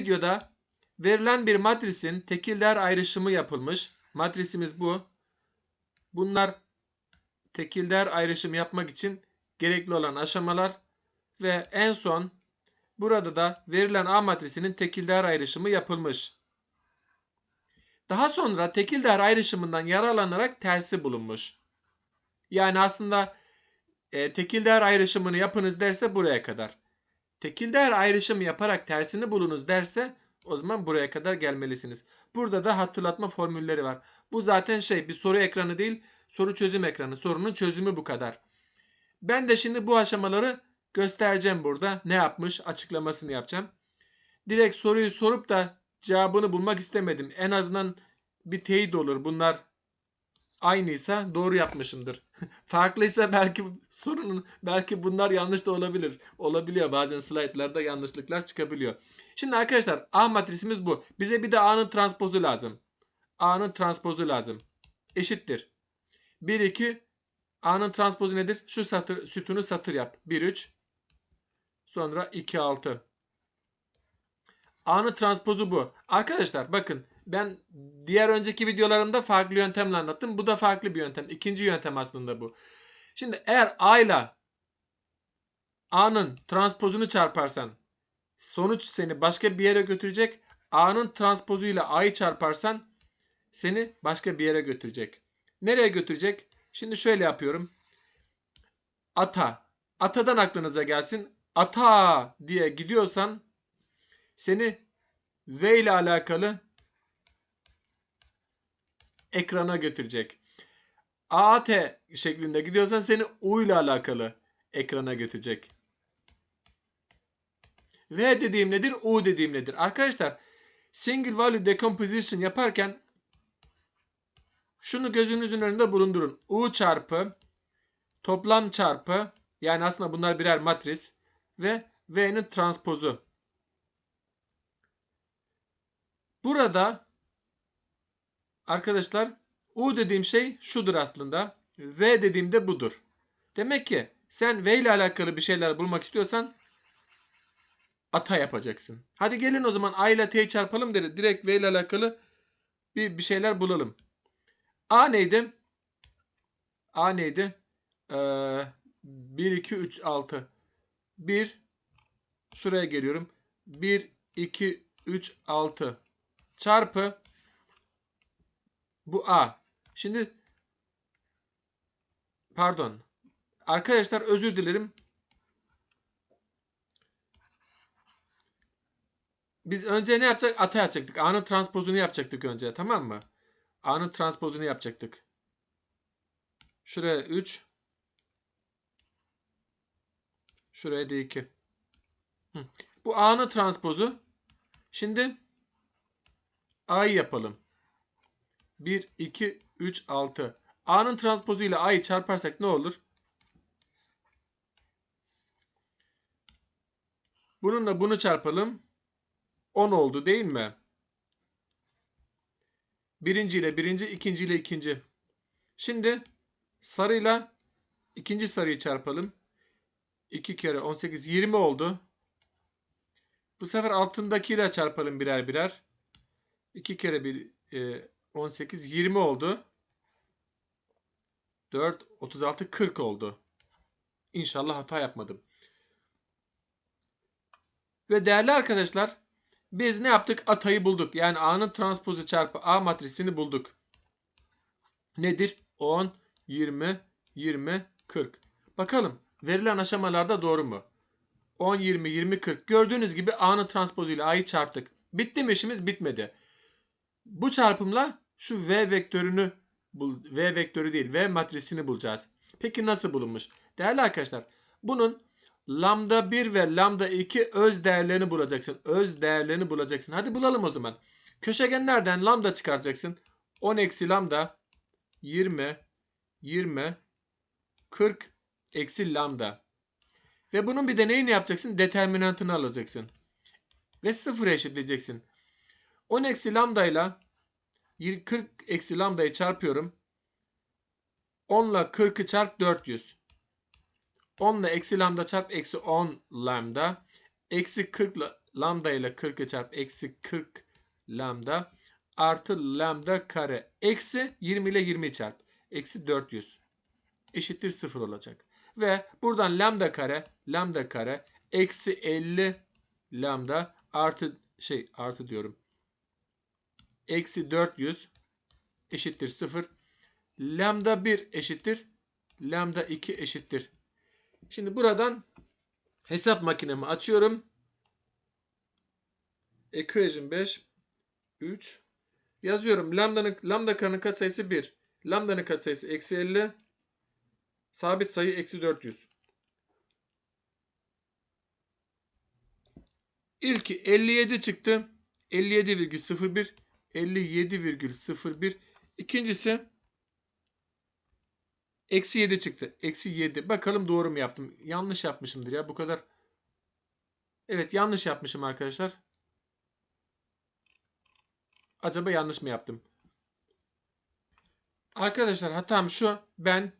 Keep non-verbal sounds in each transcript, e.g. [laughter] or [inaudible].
videoda verilen bir matrisin tekil değer ayrışımı yapılmış. Matrisimiz bu. Bunlar tekil değer ayrışımı yapmak için gerekli olan aşamalar ve en son burada da verilen A matrisinin tekil değer ayrışımı yapılmış. Daha sonra tekil değer ayrışımından yararlanarak tersi bulunmuş. Yani aslında e, tekil değer ayrışımını yapınız derse buraya kadar. Tekil değer ayrışımı yaparak tersini bulunuz derse o zaman buraya kadar gelmelisiniz. Burada da hatırlatma formülleri var. Bu zaten şey bir soru ekranı değil soru çözüm ekranı. Sorunun çözümü bu kadar. Ben de şimdi bu aşamaları göstereceğim burada. Ne yapmış açıklamasını yapacağım. Direkt soruyu sorup da cevabını bulmak istemedim. En azından bir teyit olur. Bunlar aynıysa doğru yapmışımdır. [laughs] Farklıysa belki sorunun belki bunlar yanlış da olabilir. Olabiliyor bazen slaytlarda yanlışlıklar çıkabiliyor. Şimdi arkadaşlar A matrisimiz bu. Bize bir de A'nın transpozu lazım. A'nın transpozu lazım. Eşittir. 1 2 A'nın transpozu nedir? Şu satır sütunu satır yap. 1 3 sonra 2 6. A'nın transpozu bu. Arkadaşlar bakın ben diğer önceki videolarımda farklı yöntemle anlattım. Bu da farklı bir yöntem. İkinci yöntem aslında bu. Şimdi eğer A ile A'nın transpozunu çarparsan sonuç seni başka bir yere götürecek. A'nın transpozuyla A'yı çarparsan seni başka bir yere götürecek. Nereye götürecek? Şimdi şöyle yapıyorum. Ata. Atadan aklınıza gelsin. Ata diye gidiyorsan seni V ile alakalı ekrana götürecek. AT şeklinde gidiyorsan seni U ile alakalı ekrana götürecek. V dediğim nedir? U dediğim nedir? Arkadaşlar single value decomposition yaparken şunu gözünüzün önünde bulundurun. U çarpı toplam çarpı yani aslında bunlar birer matris ve V'nin transpozu. Burada arkadaşlar U dediğim şey şudur aslında. V dediğimde budur. Demek ki sen V ile alakalı bir şeyler bulmak istiyorsan ata yapacaksın. Hadi gelin o zaman A ile T'yi çarpalım dedi. Direkt V ile alakalı bir, bir şeyler bulalım. A neydi? A neydi? Ee, 1, 2, 3, 6. 1 şuraya geliyorum. 1, 2, 3, 6 çarpı bu A. Şimdi pardon. Arkadaşlar özür dilerim. Biz önce ne yapacak? Ata yapacaktık. A'nın transpozunu yapacaktık önce. Tamam mı? A'nın transpozunu yapacaktık. Şuraya 3. Şuraya D2. Hı. Bu A'nın transpozu. Şimdi A'yı yapalım. 1, 2, 3, 6. A'nın transpozu ile A'yı çarparsak ne olur? Bununla bunu çarpalım. 10 oldu değil mi? Birinci ile birinci, ikinci ile ikinci. Şimdi sarıyla ikinci sarıyı çarpalım. 2 kere 18, 20 oldu. Bu sefer altındakiyle çarpalım birer birer. 2 kere 1, e, 18, 20 oldu. 4, 36, 40 oldu. İnşallah hata yapmadım. Ve değerli arkadaşlar biz ne yaptık? Atayı bulduk. Yani A'nın transpozu çarpı A matrisini bulduk. Nedir? 10, 20, 20, 40. Bakalım verilen aşamalarda doğru mu? 10, 20, 20, 40. Gördüğünüz gibi A'nın transpozu ile A'yı çarptık. Bitti mi işimiz? Bitmedi. Bu çarpımla şu V vektörünü bul V vektörü değil V matrisini bulacağız. Peki nasıl bulunmuş? Değerli arkadaşlar bunun lambda 1 ve lambda 2 öz değerlerini bulacaksın. Öz değerlerini bulacaksın. Hadi bulalım o zaman. Köşegenlerden lambda çıkaracaksın. 10 eksi lambda 20 20 40 eksi lambda. Ve bunun bir deneyini yapacaksın. Determinantını alacaksın. Ve sıfıra eşitleyeceksin. 10 eksi lambda ile 40 eksi lambdayı çarpıyorum. 10 ile 40'ı çarp 400. 10 ile eksi lambda çarp eksi 10 lambda. Eksi 40 ile lambda ile 40'ı çarp eksi 40 lambda artı lambda kare eksi 20 ile 20'yi çarp. Eksi 400 eşittir 0 olacak. Ve buradan lambda kare lambda kare eksi 50 lambda artı şey artı diyorum. Eksi 400 eşittir 0. Lambda 1 eşittir. Lambda 2 eşittir. Şimdi buradan hesap makinemi açıyorum. Equation 5 3 yazıyorum. Lambda'nın lambda karenin katsayısı 1. Lambda'nın katsayısı eksi 50. Sabit sayı eksi 400. İlki 57 çıktı. 57,01 57,01 İkincisi eksi 7 çıktı. Eksi 7. Bakalım doğru mu yaptım? Yanlış yapmışımdır ya bu kadar. Evet yanlış yapmışım arkadaşlar. Acaba yanlış mı yaptım? Arkadaşlar hatam şu. Ben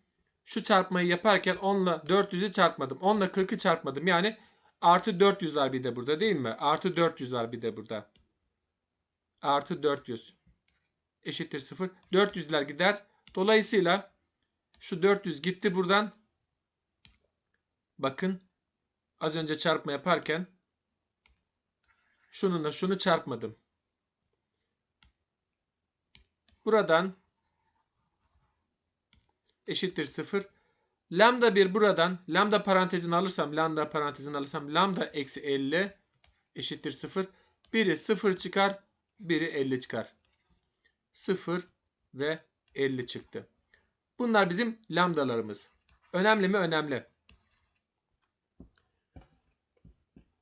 şu çarpmayı yaparken 10 ile 400'ü çarpmadım. 10 ile 40'ı çarpmadım. Yani artı 400 var bir de burada değil mi? Artı 400 var bir de burada. Artı 400 eşittir 0. 400'ler gider. Dolayısıyla şu 400 gitti buradan. Bakın az önce çarpma yaparken şununla şunu çarpmadım. Buradan eşittir 0. Lambda 1 buradan lambda parantezini alırsam lambda parantezini alırsam lambda eksi 50 eşittir 0. Biri 0 çıkar. Biri 50 çıkar. 0 ve 50 çıktı. Bunlar bizim lambdalarımız. Önemli mi? Önemli.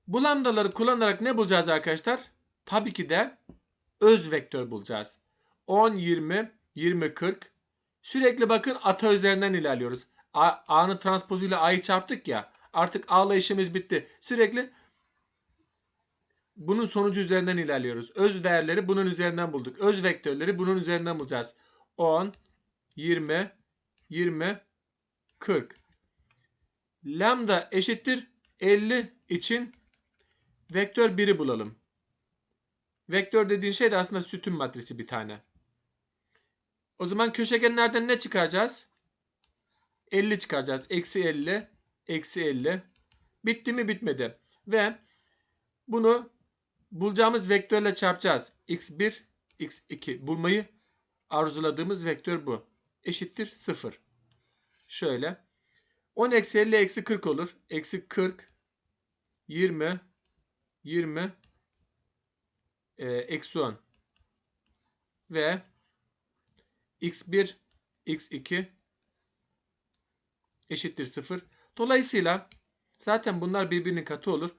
Bu lambdaları kullanarak ne bulacağız arkadaşlar? Tabii ki de öz vektör bulacağız. 10, 20, 20, 40. Sürekli bakın ata üzerinden ilerliyoruz. A'nın transpozuyla A'yı çarptık ya. Artık A'la işimiz bitti. Sürekli bunun sonucu üzerinden ilerliyoruz. Öz değerleri bunun üzerinden bulduk. Öz vektörleri bunun üzerinden bulacağız. 10, 20, 20, 40. Lambda eşittir 50 için vektör 1'i bulalım. Vektör dediğin şey de aslında sütun matrisi bir tane. O zaman köşegenlerden ne çıkaracağız? 50 çıkaracağız. Eksi 50, eksi 50. Bitti mi bitmedi. Ve bunu bulacağımız vektörle çarpacağız. x1, x2 bulmayı arzuladığımız vektör bu. Eşittir 0. Şöyle. 10 eksi 50 eksi 40 olur. Eksi 40, 20, 20, e, eksi 10. Ve x1, x2 eşittir 0. Dolayısıyla zaten bunlar birbirinin katı olur.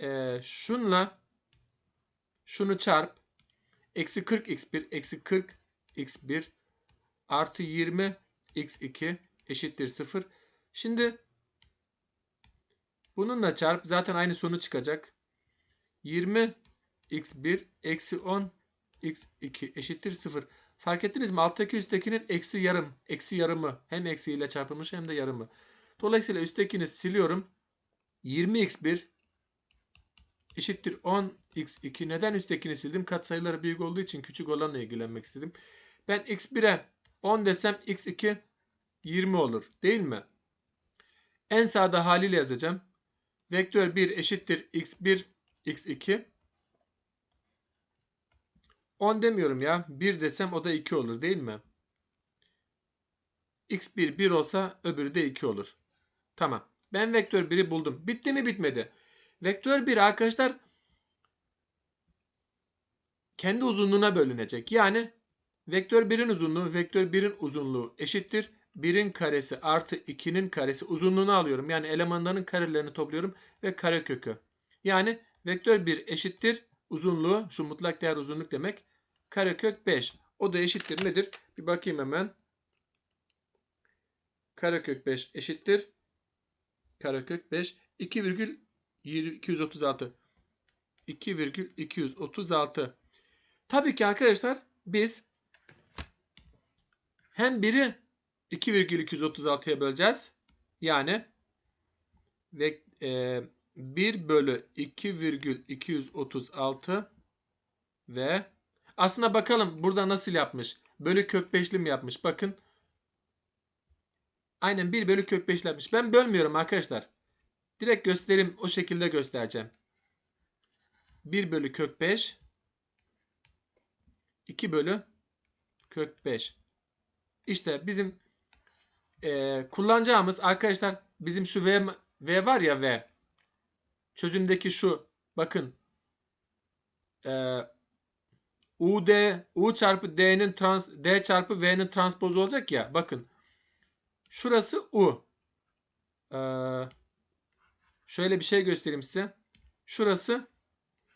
Ee, şunla şunu çarp. Eksi 40 x1 eksi 40 x1 artı 20 x2 eşittir 0. Şimdi bununla çarp. Zaten aynı sonuç çıkacak. 20 x1 eksi 10 x2 eşittir 0. Fark ettiniz mi? Alttaki üsttekinin eksi yarım. Eksi yarımı. Hem eksiyle çarpılmış hem de yarımı. Dolayısıyla üsttekini siliyorum. 20x1 eşittir 10x2. Neden üsttekini sildim? Katsayıları büyük olduğu için küçük olanla ilgilenmek istedim. Ben x1'e 10 desem x2 20 olur. Değil mi? En sağda haliyle yazacağım. Vektör 1 eşittir x1 x2. 10 demiyorum ya. 1 desem o da 2 olur değil mi? x1 1 olsa öbürü de 2 olur. Tamam. Ben vektör 1'i buldum. Bitti mi bitmedi. Vektör 1 arkadaşlar kendi uzunluğuna bölünecek. Yani vektör 1'in uzunluğu vektör 1'in uzunluğu eşittir. 1'in karesi artı 2'nin karesi uzunluğunu alıyorum. Yani elemanların karelerini topluyorum ve kare kökü. Yani vektör 1 eşittir uzunluğu şu mutlak değer uzunluk demek. Karekök 5. O da eşittir nedir? Bir bakayım hemen. Karekök 5 eşittir. Karekök 5 2,236. 2,236. Tabii ki arkadaşlar biz hem biri 2,236'ya böleceğiz. Yani ve e, 1 bölü 2,236 ve aslında bakalım burada nasıl yapmış. Bölü kök 5'li mi yapmış? Bakın. Aynen 1 bölü kök 5'li yapmış. Ben bölmüyorum arkadaşlar. Direkt göstereyim. O şekilde göstereceğim. 1 bölü kök 5 2 bölü kök 5. İşte bizim eee, kullanacağımız arkadaşlar bizim şu V, v var ya V. Çözümdeki şu bakın eee UD U çarpı D'nin trans D çarpı V'nin transpozu olacak ya. Bakın. Şurası U. Eee, şöyle bir şey göstereyim size. Şurası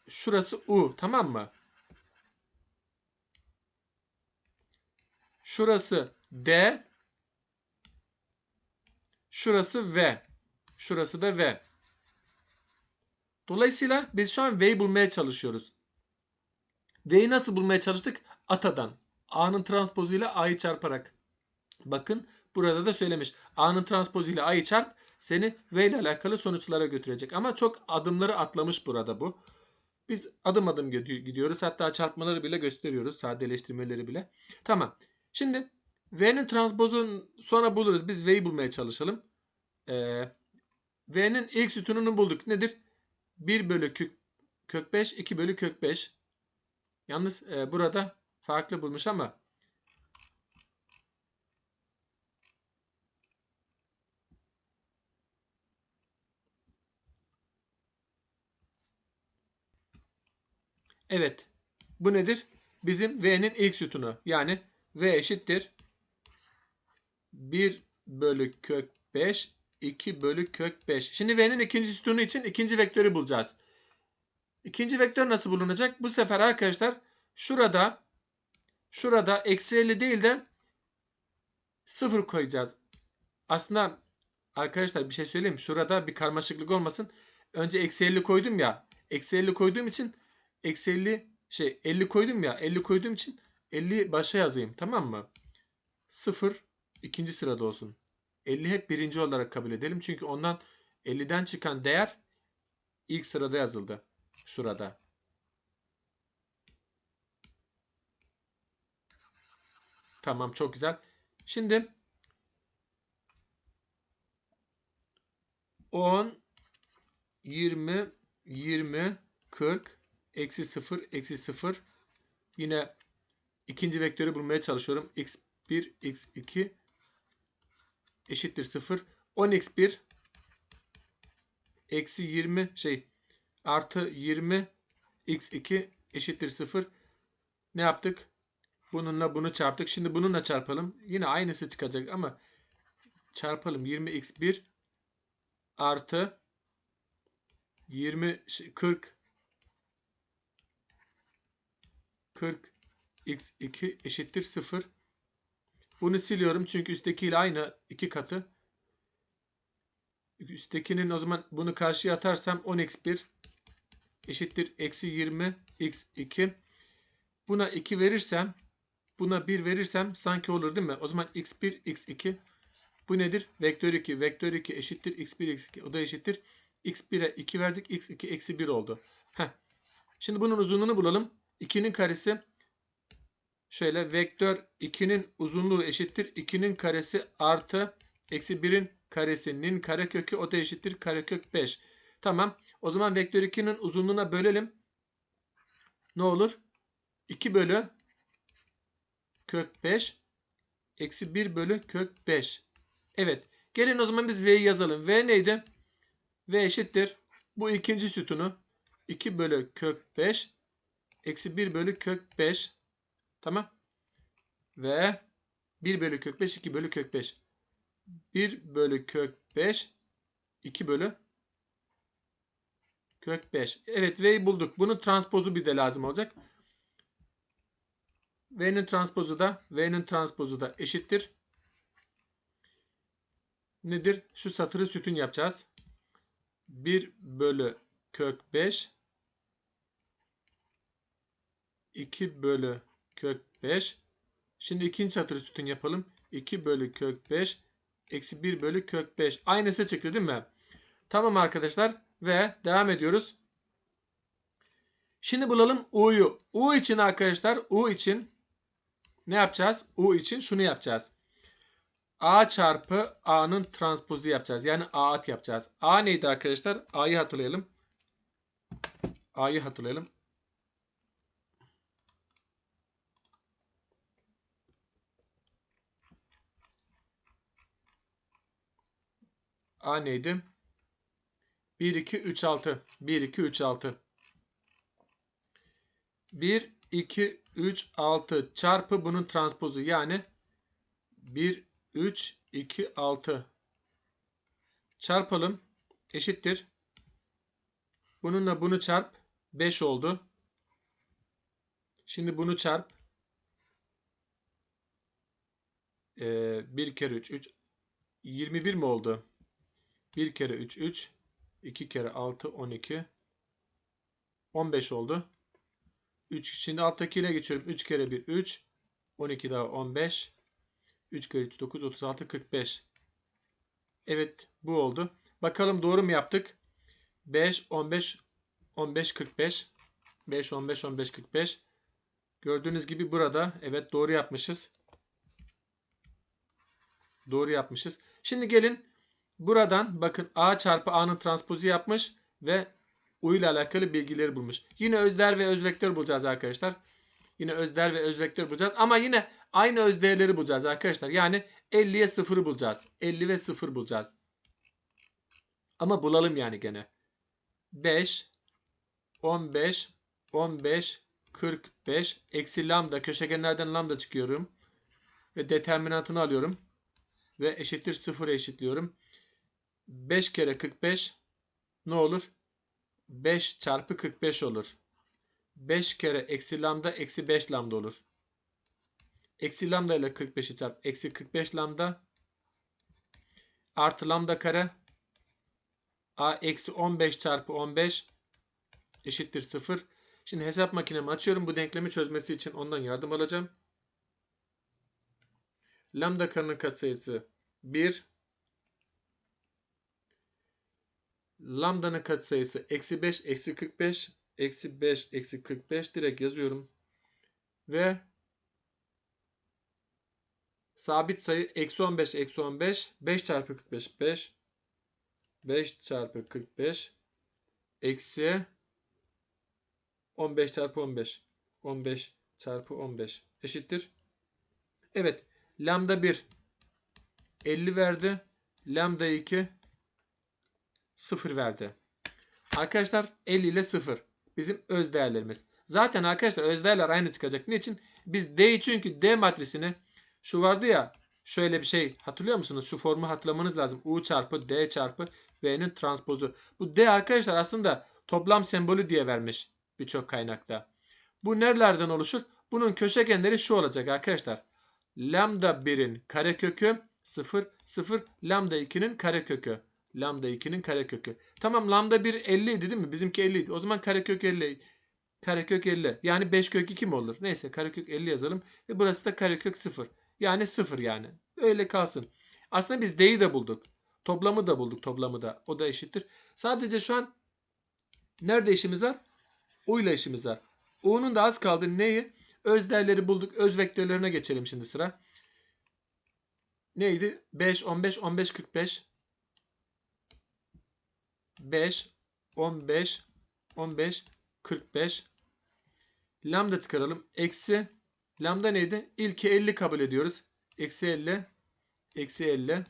şurası U. Tamam mı? Şurası D. Şurası V. Şurası da V. Dolayısıyla biz şu an V'yi bulmaya çalışıyoruz. V'yi nasıl bulmaya çalıştık? Ata'dan. A'nın transpozuyla A'yı çarparak. Bakın burada da söylemiş. A'nın transpozuyla A'yı çarp seni V ile alakalı sonuçlara götürecek. Ama çok adımları atlamış burada bu. Biz adım adım gidi- gidiyoruz. Hatta çarpmaları bile gösteriyoruz. Sadeleştirmeleri bile. Tamam. Şimdi V'nin transpozunu sonra buluruz. Biz V'yi bulmaya çalışalım. Ee, V'nin ilk sütununu bulduk. Nedir? 1 bölü kök, kök 5, 2 bölü kök 5. Yalnız e, burada farklı bulmuş ama evet. Bu nedir? Bizim V'nin ilk sütunu. Yani V eşittir 1 bölü kök 5 2 bölü kök 5. Şimdi V'nin ikinci sütunu için ikinci vektörü bulacağız. İkinci vektör nasıl bulunacak? Bu sefer arkadaşlar şurada şurada eksi 50 değil de 0 koyacağız. Aslında arkadaşlar bir şey söyleyeyim? Şurada bir karmaşıklık olmasın. Önce eksi 50 koydum ya. Eksi 50 koyduğum için eksi 50 şey 50 koydum ya. 50 koyduğum için 50 başa yazayım. Tamam mı? 0 ikinci sırada olsun. 50 hep birinci olarak kabul edelim. Çünkü ondan 50'den çıkan değer ilk sırada yazıldı. Şurada. Tamam çok güzel. Şimdi 10 20 20 40 eksi 0 eksi 0 yine ikinci vektörü bulmaya çalışıyorum. x1 x2 eşittir 0. 10x1 eksi 20 şey artı 20 x2 eşittir 0. Ne yaptık? Bununla bunu çarptık. Şimdi bununla çarpalım. Yine aynısı çıkacak ama çarpalım. 20x1 artı 20 şey, 40 40 x2 eşittir 0. Bunu siliyorum çünkü üsttekiyle aynı iki katı. Üsttekinin o zaman bunu karşıya atarsam 10x1 eşittir eksi 20 x2. Buna 2 verirsem buna 1 verirsem sanki olur değil mi? O zaman x1 x2 bu nedir? Vektör 2. Vektör 2 eşittir x1 x2. O da eşittir. x1'e 2 verdik. x2 eksi 1 oldu. Heh. Şimdi bunun uzunluğunu bulalım. 2'nin karesi şöyle vektör 2'nin uzunluğu eşittir. 2'nin karesi artı eksi 1'in karesinin karekökü o da eşittir karekök 5. Tamam. O zaman vektör 2'nin uzunluğuna bölelim. Ne olur? 2 bölü kök 5 eksi 1 bölü kök 5. Evet. Gelin o zaman biz V'yi yazalım. V neydi? V eşittir. Bu ikinci sütunu 2 bölü kök 5 eksi 1 bölü kök 5. Tamam. Ve 1 bölü kök 5 2 bölü kök 5. 1 bölü kök 5 2 bölü kök 5. Evet V'yi bulduk. Bunun transpozu bir de lazım olacak. V'nin transpozu da V'nin transpozu da eşittir. Nedir? Şu satırı sütun yapacağız. 1 bölü kök 5 2 bölü kök 5 Şimdi ikinci satırı sütun yapalım. 2 bölü kök 5 eksi 1 bölü kök 5. Aynısı çıktı değil mi? Tamam arkadaşlar. Ve devam ediyoruz. Şimdi bulalım U'yu. U için arkadaşlar U için ne yapacağız? U için şunu yapacağız. A çarpı A'nın transpozu yapacağız. Yani A at yapacağız. A neydi arkadaşlar? A'yı hatırlayalım. A'yı hatırlayalım. A neydi? 1, 2, 3, 6. 1, 2, 3, 6. 1, 2, 3, 6 çarpı bunun transpozu. Yani 1, 3, 2, 6. Çarpalım. Eşittir. Bununla bunu çarp. 5 oldu. Şimdi bunu çarp. Ee, 1 kere 3, 3. 21 mi oldu? 1 kere 3, 3. 2 kere 6, 12. 15 oldu. 3. Şimdi alttakiyle geçiyorum. 3 kere 1, 3. 12 daha 15. 3 kere 3, 9, 36, 45. Evet bu oldu. Bakalım doğru mu yaptık? 5, 15, 15, 45. 5, 15, 15, 45. Gördüğünüz gibi burada evet doğru yapmışız. Doğru yapmışız. Şimdi gelin buradan bakın A çarpı A'nın transpozu yapmış ve U ile alakalı bilgileri bulmuş. Yine özder ve özvektör bulacağız arkadaşlar. Yine özder ve özvektör bulacağız. Ama yine aynı özdeğerleri bulacağız arkadaşlar. Yani 50'ye 0'ı bulacağız. 50 ve 0 bulacağız. Ama bulalım yani gene. 5, 15, 15, 45, eksi lambda. Köşegenlerden lambda çıkıyorum. Ve determinantını alıyorum. Ve eşittir 0'a eşitliyorum. 5 kere 45 ne olur? 5 çarpı 45 olur. 5 kere eksi lambda eksi 5 lambda olur. Eksi lambda ile 45'i çarp. Eksi 45 lambda artı lambda kare a eksi 15 çarpı 15 eşittir 0. Şimdi hesap makinemi açıyorum. Bu denklemi çözmesi için ondan yardım alacağım. Lambda karenin katsayısı 1. Lambda'nın katsayısı eksi 5 eksi 45 eksi 5 eksi 45 direkt yazıyorum. Ve sabit sayı eksi 15 eksi 15 5 çarpı 45 5 5 çarpı 45 eksi 15 çarpı 15 15 çarpı 15 eşittir. Evet. Lambda 1 50 verdi. Lambda 2 0 verdi. Arkadaşlar 50 ile 0 bizim öz değerlerimiz. Zaten arkadaşlar öz değerler aynı çıkacak. Niçin? Biz D'yi çünkü D matrisini şu vardı ya şöyle bir şey hatırlıyor musunuz? Şu formu hatırlamanız lazım. U çarpı D çarpı V'nin transpozu. Bu D arkadaşlar aslında toplam sembolü diye vermiş birçok kaynakta. Bu nerelerden oluşur? Bunun köşegenleri şu olacak arkadaşlar. Lambda 1'in karekökü 0, 0, lambda 2'nin karekökü. Lambda 2'nin karekökü. Tamam lambda 1 50 idi değil mi? Bizimki 50 idi. O zaman karekök 50. Karekök 50. Yani 5 kök 2 mi olur? Neyse karekök 50 yazalım. Ve burası da karekök 0. Yani 0 yani. Öyle kalsın. Aslında biz D'yi de bulduk. Toplamı da bulduk. Toplamı da. O da eşittir. Sadece şu an nerede işimiz var? U ile işimiz var. U'nun da az kaldı. Neyi? Öz değerleri bulduk. Öz vektörlerine geçelim şimdi sıra. Neydi? 5, 15, 15, 45. 5, 15, 15, 45. Lambda çıkaralım. Eksi. Lambda neydi? İlki 50 kabul ediyoruz. Eksi 50. Eksi 50.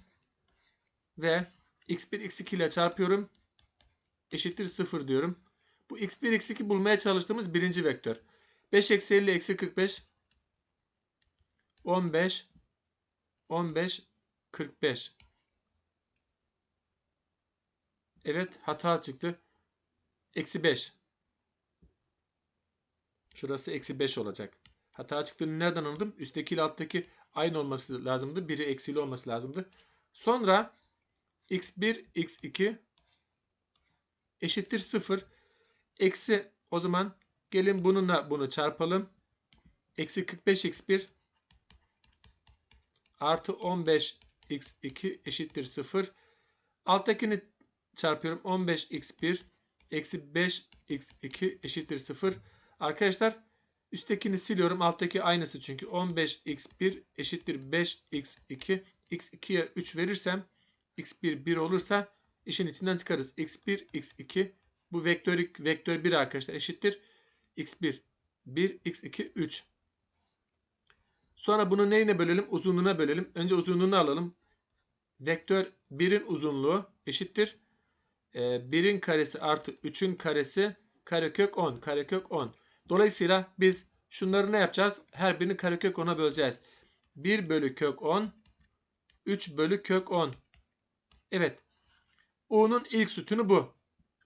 Ve x1 x2 ile çarpıyorum. Eşittir 0 diyorum. Bu x1 x2 bulmaya çalıştığımız birinci vektör. 5 eksi 50 eksi 45. 15. 15. 45. Evet hata çıktı. Eksi 5. Şurası eksi 5 olacak. Hata çıktığını nereden anladım? Üstteki ile alttaki aynı olması lazımdı. Biri eksili olması lazımdı. Sonra x1 x2 eşittir 0. Eksi o zaman gelin bununla bunu çarpalım. Eksi 45 x1 artı 15 x2 eşittir 0. Alttakini çarpıyorum. 15x1 eksi 5x2 eşittir 0. Arkadaşlar üsttekini siliyorum. Alttaki aynısı çünkü. 15x1 eşittir 5x2. x2'ye 3 verirsem x1 1 olursa işin içinden çıkarız. x1 x2 bu vektör, vektör 1 arkadaşlar eşittir. x1 1 x2 3. Sonra bunu neyine bölelim? Uzunluğuna bölelim. Önce uzunluğunu alalım. Vektör 1'in uzunluğu eşittir. Ee, 1'in karesi artı 3'ün karesi karekök 10. Karekök 10. Dolayısıyla biz şunları ne yapacağız? Her birini karekök 10'a böleceğiz. 1 bölü kök 10. 3 bölü kök 10. Evet. U'nun ilk sütunu bu.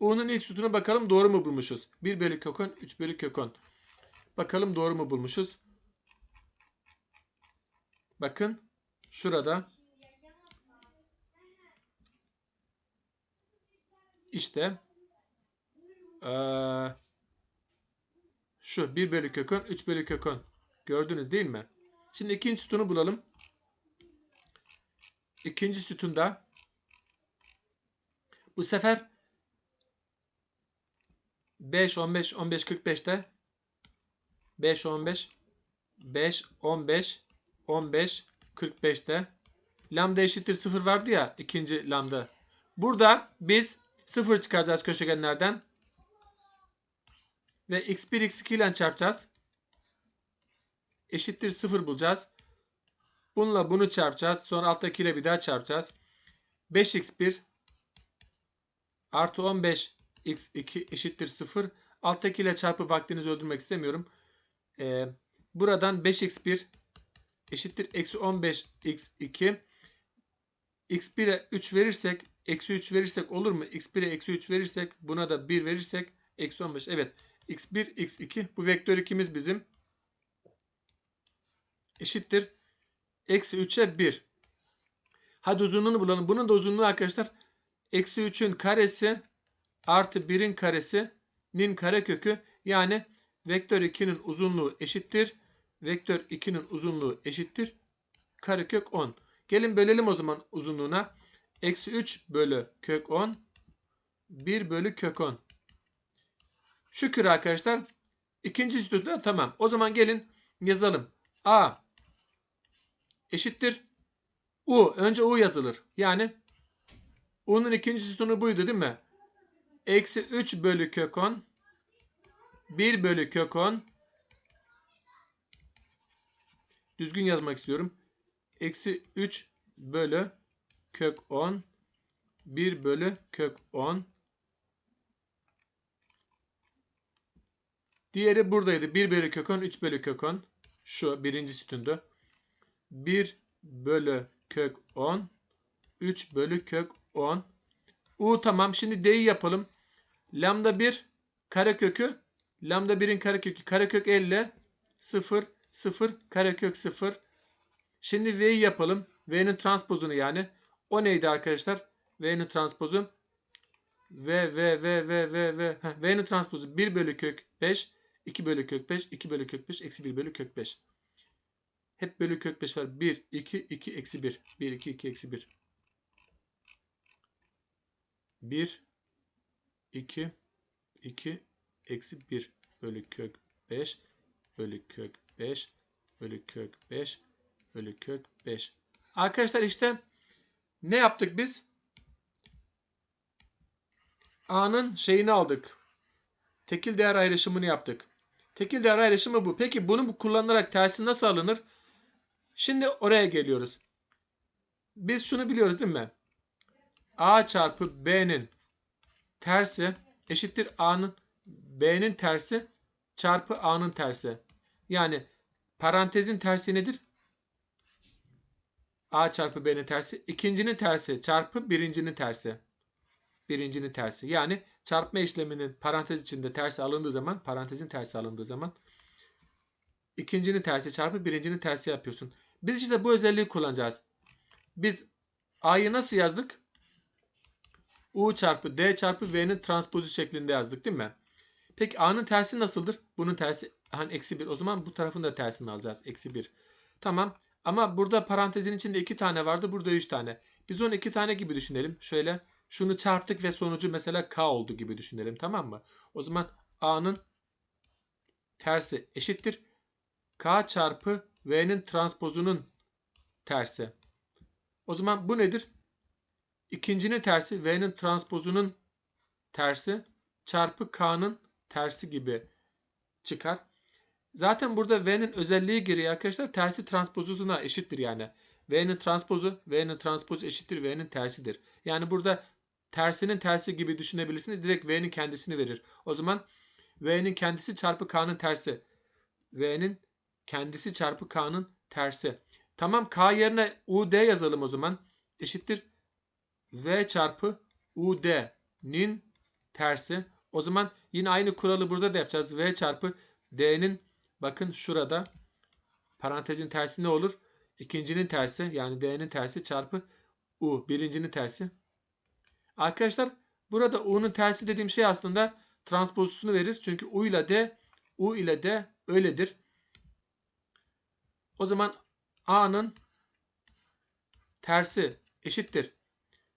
U'nun ilk sütunu bakalım doğru mu bulmuşuz? 1 bölü kök 10, 3 bölü kök 10. Bakalım doğru mu bulmuşuz? Bakın şurada işte eee, şu 1 bölü kök 10, 3 bölü kök 10. Gördünüz değil mi? Şimdi ikinci sütunu bulalım. İkinci sütunda bu sefer 5, 15, 15, 45'te 5, 15, 5, 15, 15, 45'te lambda eşittir 0 vardı ya ikinci lambda. Burada biz 0 çıkaracağız köşegenlerden ve x1 x2 ile çarpacağız. Eşittir 0 bulacağız. Bununla bunu çarpacağız. Sonra alttakiyle bir daha çarpacağız. 5x1 artı 15 x2 eşittir 0. Alttakiyle çarpı vaktinizi öldürmek istemiyorum. Ee, buradan 5x1 eşittir eksi 15 x2. x1'e 3 verirsek eksi 3 verirsek olur mu? x1'e eksi 3 verirsek buna da 1 verirsek eksi 15. Evet x1 x2 bu vektör ikimiz bizim eşittir eksi 3'e 1. Hadi uzunluğunu bulalım. Bunun da uzunluğu arkadaşlar eksi 3'ün karesi artı 1'in karesinin karekökü yani vektör 2'nin uzunluğu eşittir. Vektör 2'nin uzunluğu eşittir. Karekök 10. Gelin bölelim o zaman uzunluğuna. Eksi 3 bölü kök 10. 1 bölü kök 10. Şükür arkadaşlar. İkinci sütunda tamam. O zaman gelin yazalım. A eşittir. U. Önce U yazılır. Yani U'nun ikinci sütunu buydu değil mi? Eksi 3 bölü kök 10. 1 bölü kök 10. Düzgün yazmak istiyorum. Eksi 3 bölü kök 10. 1 bölü kök 10. Diğeri buradaydı. 1 bölü kök 10, 3 bölü kök 10. Şu birinci sütundu. 1 bölü kök 10. 3 bölü kök 10. U tamam. Şimdi D'yi yapalım. Lambda 1 karekökü. Lambda 1'in karekökü. Karekök 50. 0. 0. Karekök 0. Şimdi V'yi yapalım. V'nin transpozunu yani. O neydi arkadaşlar? V'nin transpozu. V, V, V, V, V, V. Heh, V'nin transpozu 1 bölü kök 5. 2 bölü kök 5. 2 bölü kök 5. Eksi 1 bölü kök 5. Hep bölü kök 5 var. 1, 2, 2, eksi 1. 1, 2, 2, eksi 1. 1, 2, 2, eksi 1 bölü kök 5 bölü kök 5 bölü kök 5 bölü kök 5. Arkadaşlar işte ne yaptık biz? A'nın şeyini aldık. Tekil değer ayrışımını yaptık. Tekil değer ayrışımı bu. Peki bunu kullanarak tersi nasıl alınır? Şimdi oraya geliyoruz. Biz şunu biliyoruz değil mi? A çarpı B'nin tersi eşittir A'nın B'nin tersi çarpı A'nın tersi. Yani parantezin tersi nedir? A çarpı B'nin tersi. İkincinin tersi çarpı birincinin tersi. Birincinin tersi. Yani çarpma işleminin parantez içinde tersi alındığı zaman, parantezin tersi alındığı zaman ikincinin tersi çarpı birincinin tersi yapıyorsun. Biz işte bu özelliği kullanacağız. Biz A'yı nasıl yazdık? U çarpı D çarpı V'nin transpozu şeklinde yazdık değil mi? Peki A'nın tersi nasıldır? Bunun tersi hani eksi 1. O zaman bu tarafın da tersini alacağız. Eksi 1. Tamam. Ama burada parantezin içinde iki tane vardı. Burada üç tane. Biz onu iki tane gibi düşünelim. Şöyle Şunu çarptık ve sonucu mesela K oldu gibi düşünelim tamam mı? O zaman A'nın tersi eşittir. K çarpı V'nin transpozunun tersi. O zaman bu nedir? İkincinin tersi V'nin transpozunun tersi çarpı K'nın tersi gibi çıkar. Zaten burada V'nin özelliği gereği arkadaşlar tersi transpozuna eşittir yani. V'nin transpozu V'nin transpozu eşittir V'nin tersidir. Yani burada tersinin tersi gibi düşünebilirsiniz. Direkt V'nin kendisini verir. O zaman V'nin kendisi çarpı K'nın tersi. V'nin kendisi çarpı K'nın tersi. Tamam K yerine UD yazalım o zaman. Eşittir V çarpı UD'nin tersi. O zaman yine aynı kuralı burada da yapacağız. V çarpı D'nin bakın şurada parantezin tersi ne olur? İkincinin tersi yani D'nin tersi çarpı U. Birincinin tersi. Arkadaşlar burada U'nun tersi dediğim şey aslında transpozisini verir. Çünkü U ile D U ile D öyledir. O zaman A'nın tersi eşittir.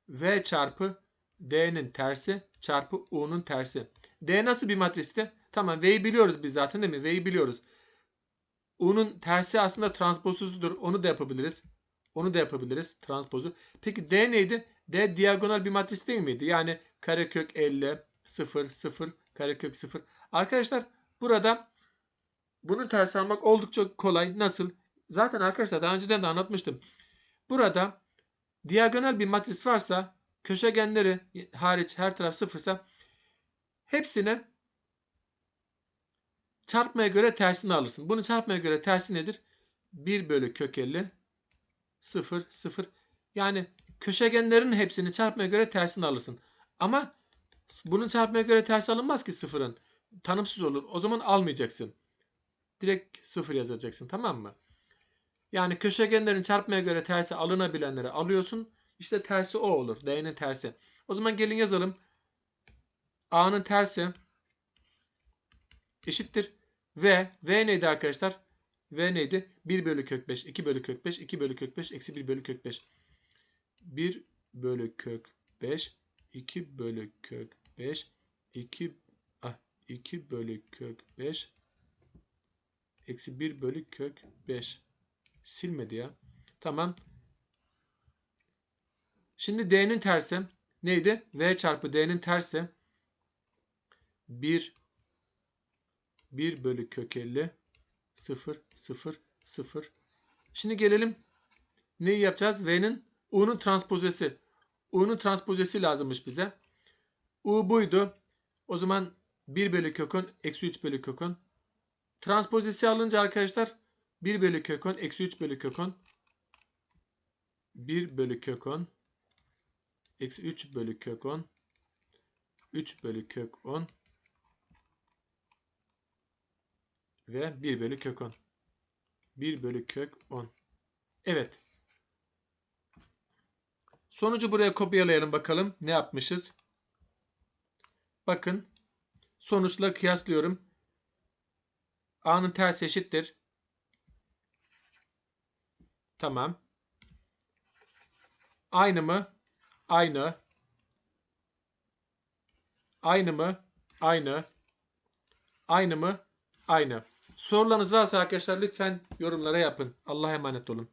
V çarpı D'nin tersi çarpı U'nun tersi. D nasıl bir matristi? Tamam V'yi biliyoruz biz zaten değil mi? V'yi biliyoruz. U'nun tersi aslında transpozudur. Onu da yapabiliriz. Onu da yapabiliriz. Transpozu. Peki D neydi? D diagonal bir matris değil miydi? Yani karekök 50, 0, 0, karekök 0. Arkadaşlar burada bunu ters almak oldukça kolay. Nasıl? Zaten arkadaşlar daha önceden de anlatmıştım. Burada diagonal bir matris varsa köşegenleri hariç her taraf sıfırsa hepsine çarpmaya göre tersini alırsın. Bunu çarpmaya göre tersi nedir? 1 bölü kök 50 0 0 yani köşegenlerin hepsini çarpmaya göre tersini alırsın. Ama bunun çarpmaya göre tersi alınmaz ki sıfırın. Tanımsız olur. O zaman almayacaksın. Direkt sıfır yazacaksın tamam mı? Yani köşegenlerin çarpmaya göre tersi alınabilenleri alıyorsun. İşte tersi o olur. D'nin tersi. O zaman gelin yazalım. A'nın tersi eşittir. V. V neydi arkadaşlar? V neydi? 1 bölü kök 5, 2 bölü kök 5, 2 bölü kök 5, eksi 1 bölü kök 5. 1 bölü kök 5, 2 bölü kök 5, 2 ah, 2 bölü kök 5, eksi 1 bölü kök 5. Silmedi ya. Tamam. Şimdi D'nin tersi neydi? V çarpı D'nin tersi 1 1 bölü kök 50 0 0 0. Şimdi gelelim neyi yapacağız? V'nin U'nun transpozesi. U'nun transpozesi lazımmış bize. U buydu. O zaman 1 bölü kök 10 eksi 3 bölü kök 10. Transpozesi alınca arkadaşlar 1 bölü kök 10 eksi 3 bölü kök 10. 1 bölü kök 10 eksi 3 bölü kök 10 3 bölü kök 10 ve 1 bölü kök 10. 1 bölü kök 10. Evet. Sonucu buraya kopyalayalım bakalım. Ne yapmışız? Bakın. Sonuçla kıyaslıyorum. A'nın tersi eşittir. Tamam. Aynı mı? Aynı. Aynı mı? Aynı. Aynı mı? Aynı. Sorularınız varsa arkadaşlar lütfen yorumlara yapın. Allah'a emanet olun.